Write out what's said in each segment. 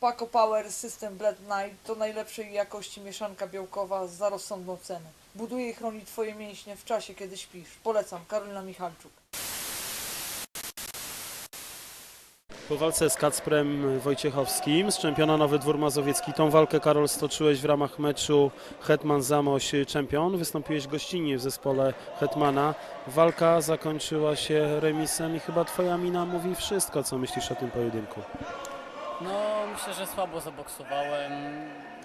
Paco Power System Blend Night to najlepszej jakości mieszanka białkowa za rozsądną cenę. Buduje i chroni Twoje mięśnie w czasie, kiedy śpisz. Polecam, Karolina Michalczuk. Po walce z Kacprem Wojciechowskim z czempiona Nowy Dwór Mazowiecki. Tą walkę, Karol, stoczyłeś w ramach meczu Hetman Zamość Czempion. Wystąpiłeś gościnnie w zespole Hetmana. Walka zakończyła się remisem i chyba twoja mina mówi wszystko, co myślisz o tym pojedynku. No, myślę, że słabo zaboksowałem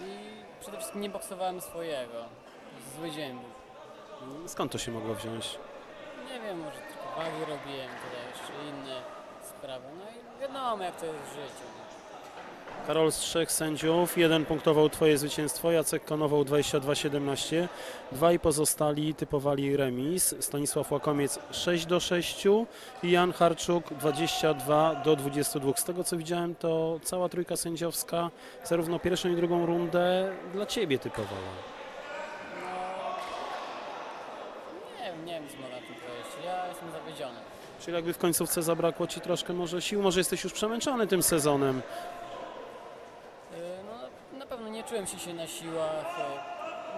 i przede wszystkim nie boksowałem swojego. Zły dzień był. Skąd to się mogło wziąć? Nie wiem, może tylko wagi robiłem tutaj, jeszcze inne sprawy. No i wiadomo, jak to jest w życiu. Karol z trzech sędziów, jeden punktował twoje zwycięstwo, Jacek Konował 22-17, dwaj pozostali typowali remis, Stanisław Łakomiec 6 do 6 i Jan Harczuk 22 do 22. Z tego co widziałem to cała trójka sędziowska zarówno pierwszą i drugą rundę dla ciebie typowała. No, nie wiem, nie wiem, co mogę na tym powiedzieć. Ja jestem zawiedziony. Czyli jakby w końcówce zabrakło ci troszkę może sił, może jesteś już przemęczony tym sezonem. Yy, No, na pewno nie czułem się się na siłach.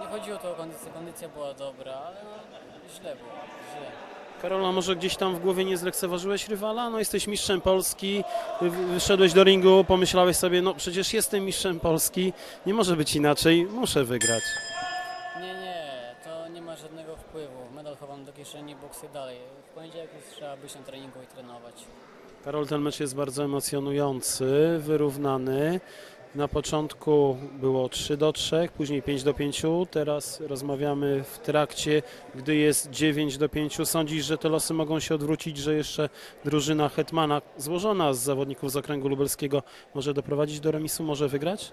yy, Nie chodziło to o kondycję, kondycja była dobra, ale no, źle było, źle. Karola, może gdzieś tam w głowie nie zlekceważyłeś rywala? No jesteś mistrzem Polski, wy- wyszedłeś do ringu, pomyślałeś sobie, no przecież jestem mistrzem Polski, nie może być inaczej, muszę wygrać. Nie, nie, to nie ma żadnego wpływu. Medal chowam do kieszeni, boksuję dalej. W poniedziałek już trzeba być na treningu i trenować. Karol, ten mecz jest bardzo emocjonujący, wyrównany. Na początku było 3 do 3, później 5 do 5. Teraz rozmawiamy w trakcie, gdy jest 9 do 5. Sądzisz, że te losy mogą się odwrócić, że jeszcze drużyna Hetmana, złożona z zawodników z okręgu lubelskiego, może doprowadzić do remisu, może wygrać?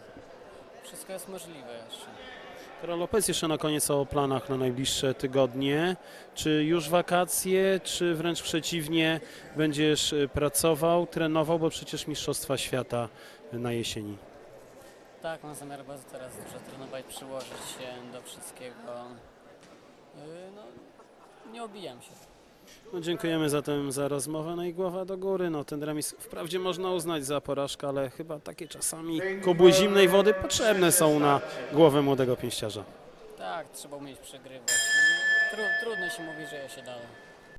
Wszystko jest możliwe jeszcze. Karol Lopez jeszcze na koniec o planach na najbliższe tygodnie. Czy już wakacje, czy wręcz przeciwnie, będziesz y, pracował, trenował, bo przecież Mistrzostwa Świata na jesieni. Tak, mam zamiar bardzo teraz dużo trenować, przyłożyć się do wszystkiego. Yy, No, nie obijam się. No, dziękujemy zatem za rozmowę, no i głowa do góry. No, ten remis wprawdzie można uznać za porażkę, ale chyba takie czasami kubły zimnej wody potrzebne są na głowę młodego pięściarza. Tak, trzeba umieć przegrywać. Tru, trudno się mówi, że ja się dałem.